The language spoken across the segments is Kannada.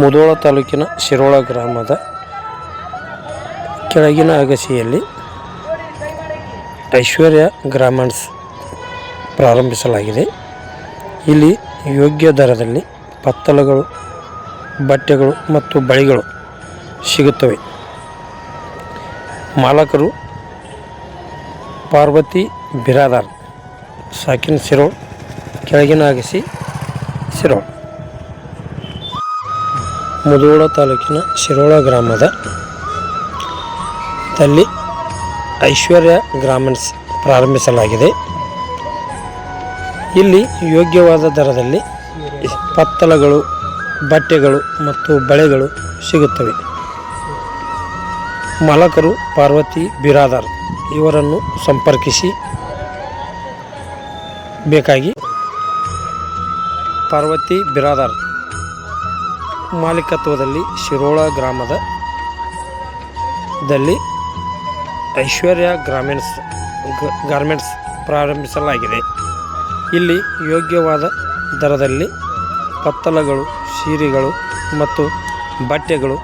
ಮುಧೋಳ ತಾಲೂಕಿನ ಶಿರೋಳ ಗ್ರಾಮದ ಕೆಳಗಿನ ಅಗಸಿಯಲ್ಲಿ ಐಶ್ವರ್ಯ ಗ್ರಾಮಂಡ್ಸ್ ಪ್ರಾರಂಭಿಸಲಾಗಿದೆ. ಇಲ್ಲಿ ಯೋಗ್ಯ ದರದಲ್ಲಿ ಪತ್ತಲಗಳು, ಬಟ್ಟೆಗಳು ಮತ್ತು ಬಳೆಗಳು ಸಿಗುತ್ತವೆ. ಮಾಲಕರು ಪಾರ್ವತಿ ಬಿರಾದಾರ್, ಸಾಕಿನ ಸಿರೋಳ್ ಕೆಳಗಿನ ಅಗಸಿ ಸಿರೋಳ್ ಮುಧೋಳ ತಾಲೂಕಿನ ಶಿರೋಳ ಗ್ರಾಮದ ತಲ್ಲಿ ಐಶ್ವರ್ಯ ಗ್ರಾಮನ್ಸ್ ಪ್ರಾರಂಭಿಸಲಾಗಿದೆ. ಇಲ್ಲಿ ಯೋಗ್ಯವಾದ ದರದಲ್ಲಿ ಪತ್ತಲಗಳು, ಬಟ್ಟೆಗಳು ಮತ್ತು ಬಳೆಗಳು ಸಿಗುತ್ತವೆ. ಮಾಲಕರು ಪಾರ್ವತಿ ಬಿರಾದಾರ್ ಇವರನ್ನು ಸಂಪರ್ಕಿಸಿ ಬೇಕಾಗಿ ಪಾರ್ವತಿ ಬಿರಾದಾರ್ ಮಾಲೀಕತ್ವದಲ್ಲಿ ಶಿರೋಳ ಗ್ರಾಮದ ದಲ್ಲಿ ಐಶ್ವರ್ಯ ಗ್ರಾಮೀಣ್ಸ್ ಗಾರ್ಮೆಂಟ್ಸ್ ಪ್ರಾರಂಭಿಸಲಾಗಿದೆ. ಇಲ್ಲಿ ಯೋಗ್ಯವಾದ ದರದಲ್ಲಿ ಪತ್ತಲಗಳು, ಸೀರೆಗಳು ಮತ್ತು ಬಟ್ಟೆಗಳು,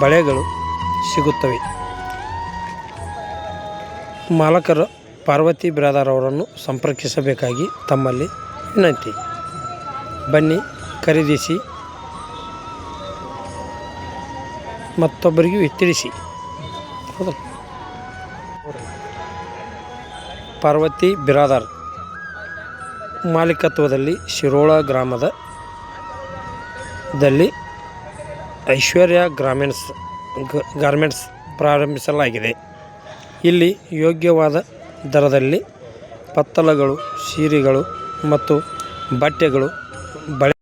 ಬಳೆಗಳು ಸಿಗುತ್ತವೆ. ಮಾಲಕರು ಪಾರ್ವತಿ ಬ್ರಾದರ್ ಅವರನ್ನು ಸಂಪರ್ಕಿಸಬೇಕಾಗಿ ತಮ್ಮಲ್ಲಿ ವಿನಂತಿ. ಬನ್ನಿ ಖರೀದಿಸಿ ಮತ್ತೊಬ್ಬರಿಗೂ ತಿಳಿಸಿ ಪಾರ್ವತಿ ಬಿರಾದಾರ್. ಮಾಲೀಕತ್ವದಲ್ಲಿ ಶಿರೋಳ ಗ್ರಾಮದ ದಲ್ಲಿ ಐಶ್ವರ್ಯ ಗ್ರಾಮೀಣ್ಸ್ ಗಾರ್ಮೆಂಟ್ಸ್ ಪ್ರಾರಂಭಿಸಲಾಗಿದೆ. ಇಲ್ಲಿ ಯೋಗ್ಯವಾದ ದರದಲ್ಲಿ ಪತ್ತಲಗಳು, ಸೀರೆಗಳು ಮತ್ತು ಬಟ್ಟೆಗಳು ಬಳೆ